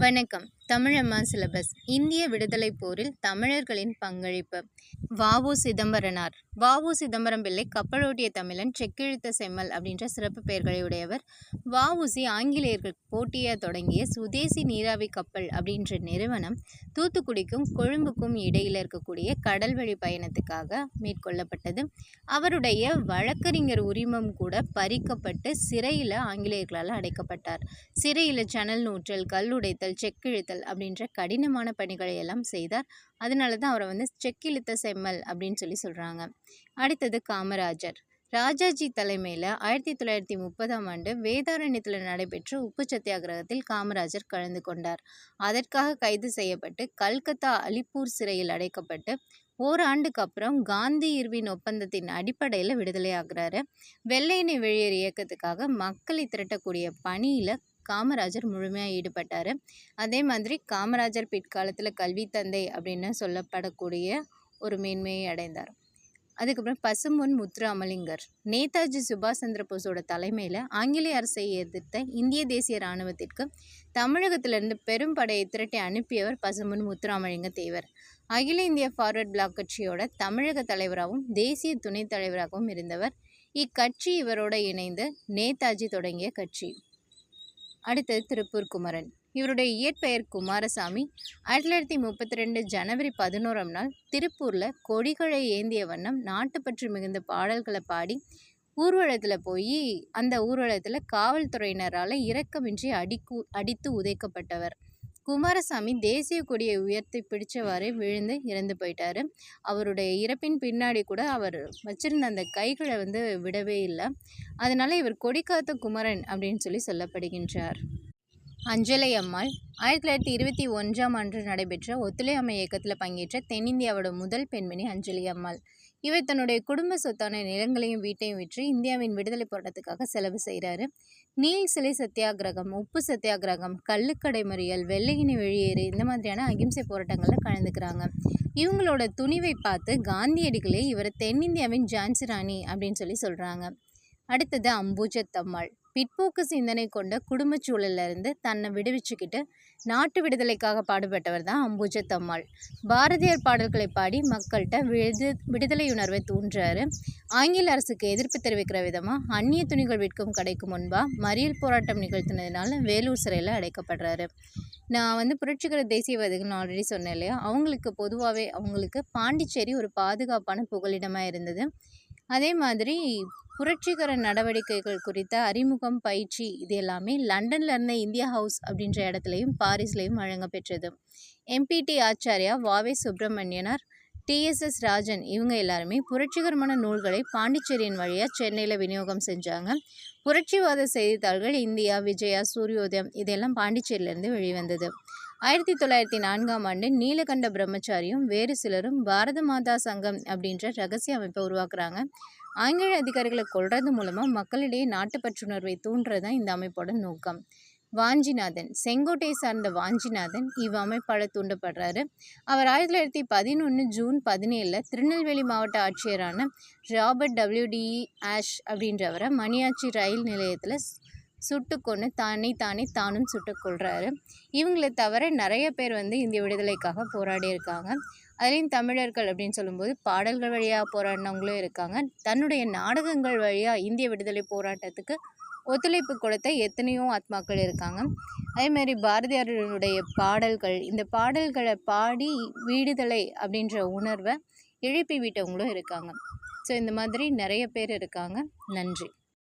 வணக்கம். தமிழம்மா சிலபஸ் இந்திய விடுதலைப் போரில் தமிழர்களின் பங்களிப்பு. வாவு சிதம்பரனார். வாவு சிதம்பரம் பிள்ளை கப்பலோட்டிய தமிழன் செக்கிழுத்த செம்மல் அப்படின்ற சிறப்பு பெயர்களை உடையவர். வாவுசி ஆங்கிலேயர்கள் போட்டிய தொடங்கிய சுதேசி நீராவி கப்பல் அப்படின்ற நிறுவனம் தூத்துக்குடிக்கும் கொழும்புக்கும் இடையில் இருக்கக்கூடிய கடல்வழி பயணத்துக்காக மேற்கொள்ளப்பட்டது. அவருடைய வழக்கறிஞர் உரிமம் கூட பறிக்கப்பட்டு சிறையில் ஆங்கிலேயர்களால் அடைக்கப்பட்டார். சிறையில் சணல் நூற்றல் கல்லுடைத்தல் செக்கிழுத்தல் செம்மல் அப்படின்ற கடினமான பணிகளை எல்லாம் செய்தார். அதனால தான் அவரை வந்து செக்கிழுத்த செம்மல் அப்படின்னு சொல்லி சொல்கிறாங்க அடுத்தது காமராஜர். ராஜாஜி தலைமையில் ஆயிரத்தி தொள்ளாயிரத்தி முப்பதாம் ஆண்டு வேதாரண்யத்தில் நடைபெற்ற உப்பு சத்தியாகிரகத்தில் காமராஜர் கலந்து கொண்டார். அதற்காக கைது செய்யப்பட்டு கல்கத்தா அலிப்பூர் சிறையில் அடைக்கப்பட்டு ஓராண்டுக்கு அப்புறம் காந்தி இர்வின் ஒப்பந்தத்தின் அடிப்படையில் விடுதலை ஆகுறாரு. வெள்ளையனை வெளியேறு இயக்கத்துக்காக மக்களை திரட்டக்கூடிய பணியில் காமராஜர் முழுமையாக ஈடுபட்டார். அதே மாதிரி காமராஜர் பிற்காலத்தில் கல்வி தந்தை அப்படின்னு சொல்லப்படக்கூடிய ஒரு மேன்மையை அடைந்தார். அதுக்கப்புறம் பசும்பொன் முத்துராமலிங்கர் நேதாஜி சுபாஷ் சந்திர போஸோட தலைமையில் ஆங்கிலேய அரசை எதிர்த்த இந்திய தேசிய இராணுவத்திற்கு தமிழகத்திலிருந்து பெரும் படையை திரட்டி அனுப்பியவர் பசும்பொன் முத்துராமலிங்க தேவர். அகில இந்திய ஃபார்வர்ட் பிளாக் கட்சியோட தமிழக தலைவராகவும் தேசிய துணைத் தலைவராகவும் இருந்தவர். இக்கட்சி இவரோட இணைந்து நேதாஜி தொடங்கிய கட்சி. அடுத்தது திருப்பூர் குமரன். இவருடைய இயற்பெயர் குமாரசாமி. ஆயிரத்தி தொள்ளாயிரத்தி முப்பத்தி ரெண்டு ஜனவரி பதினோராம் நாள் திருப்பூரில் கொடிகளை ஏந்திய வண்ணம் நாட்டுப்பற்று மிகுந்த பாடல்களை பாடி ஊர்வலத்தில் போய் அந்த ஊர்வலத்தில் காவல்துறையினரால் இரக்கமின்றி அடிக்கு அடித்து உதைக்கப்பட்டவர். குமாரசாமி தேசிய கொடியை உயர்த்தி பிடிச்சவாறே விழுந்து இறந்து போயிட்டார். அவருடைய இறப்பின் பின்னாடி கூட அவர் வச்சிருந்த அந்த கைகளை வந்து விடவே இல்லை. அதனால் இவர் கொடிக்காத்த குமரன் அப்படின்னு சொல்லி சொல்லப்படுகின்றார். அஞ்சலை அம்மாள் ஆயிரத்தி தொள்ளாயிரத்தி இருபத்தி ஒன்றாம் ஆண்டு நடைபெற்ற ஒத்துழையாமை இயக்கத்தில் பங்கேற்ற தென்னிந்தியாவோட முதல் பெண்மணி அஞ்சலி அம்மாள் இவர் தன்னுடைய குடும்ப சொத்தான நிலங்களையும் வீட்டையும் விற்று இந்தியாவின் விடுதலை போராட்டத்துக்காக செலவு செய்கிறாரு. நீல் சிலை சத்தியாகிரகம் உப்பு சத்தியாகிரகம் கள்ளுக்கடை மறியல் வெள்ளையினி வெளியேறு இந்த மாதிரியான அகிம்சை போராட்டங்களில் கலந்துக்கிறாங்க. இவங்களோட துணிவை பார்த்து காந்தியடிகளே இவர் தென்னிந்தியாவின் ஜான்சி ராணி அப்படின்னு சொல்லி சொல்கிறாங்க அடுத்தது அம்பூஜத்தம்மாள். பிற்போக்கு சிந்தனை கொண்ட குடும்ப சூழலிருந்து தன்னை விடுவிச்சுக்கிட்டு நாட்டு விடுதலைக்காக பாடுபட்டவர் தான் அம்புஜத்தம்மாள் பாரதியார் பாடல்களை பாடி மக்கள்கிட்ட விடு விடுதலை உணர்வை தூண்டுறாரு. ஆங்கில அரசுக்கு எதிர்ப்பு தெரிவிக்கிற விதமாக அந்நிய துணிகள் விற்கும் கடைக்கு முன்பாக மறியல் போராட்டம் நிகழ்த்தினதுனால வேலூர் சிறையில் அடைக்கப்படுறாரு. நான் வந்து புரட்சிகர தேசியவாதிகள் ஆல்ரெடி சொன்னேன் இல்லையா? அவங்களுக்கு பொதுவாகவே அவங்களுக்கு பாண்டிச்சேரி ஒரு பாதுகாப்பான புகலிடமாக இருந்தது. அதே மாதிரி புரட்சிகர நடவடிக்கைகள் குறித்த அறிமுகம் பயிற்சி இது எல்லாமே லண்டனில் இருந்த இந்தியா ஹவுஸ் அப்படின்ற இடத்துலையும் பாரிஸ்லையும் வழங்கப்பெற்றது எம்பிடி ஆச்சாரியா வாவே சுப்பிரமணியனார் டிஎஸ்எஸ் ராஜன் இவங்க எல்லாருமே புரட்சிகரமான நூல்களை பாண்டிச்சேரியின் வழியாக சென்னையில் விநியோகம் செஞ்சாங்க. புரட்சிவாத செய்தித்தாள்கள் இந்தியா விஜயா சூரியோதயம் இதெல்லாம் பாண்டிச்சேரியிலேருந்து வெளிவந்தது. ஆயிரத்தி தொள்ளாயிரத்தி நான்காம் ஆண்டு நீலகண்ட பிரம்மச்சாரியும் வேறு சிலரும் பாரத மாதா சங்கம் அப்படின்ற ரகசிய அமைப்பை உருவாக்குறாங்க. ஆங்கில அதிகாரிகளை கொள்றது மூலமாக மக்களிடையே நாட்டுப்பற்றுணர்வை தூண்டுறது தான் இந்த அமைப்போட நோக்கம். வாஞ்சிநாதன் செங்கோட்டையை சார்ந்த வாஞ்சிநாதன் இவ் அமைப்பால் தூண்டப்படுறாரு. அவர் ஆயிரத்தி தொள்ளாயிரத்தி பதினொன்று ஜூன் பதினேழில் திருநெல்வேலி மாவட்ட ஆட்சியரான ராபர்ட் டபிள்யூடி ஆஷ் அப்படின்றவரை மணியாச்சி ரயில் நிலையத்தில் சுட்டு கொண்டு தானே தானே தானும் சுட்டுக்கொள்கிறாரு இவங்களை தவிர நிறைய பேர் வந்து இந்திய விடுதலைக்காக போராடி இருக்காங்க அதுலேயும் தமிழர்கள் அப்படின்னு சொல்லும்போது பாடல்கள் வழியாக போராடினவங்களும் இருக்காங்க. தன்னுடைய நாடகங்கள் வழியாக இந்திய விடுதலை போராட்டத்துக்கு ஒத்துழைப்பு கொடுத்த எத்தனையோ ஆத்மாக்கள் இருக்காங்க. அதேமாரி பாரதியாருடைய பாடல்கள் இந்த பாடல்களை பாடி விடுதலை அப்படின்ற உணர்வை எழுப்பி விட்டவங்களும் இருக்காங்க. ஸோ இந்த மாதிரி நிறைய பேர் இருக்காங்க. நன்றி.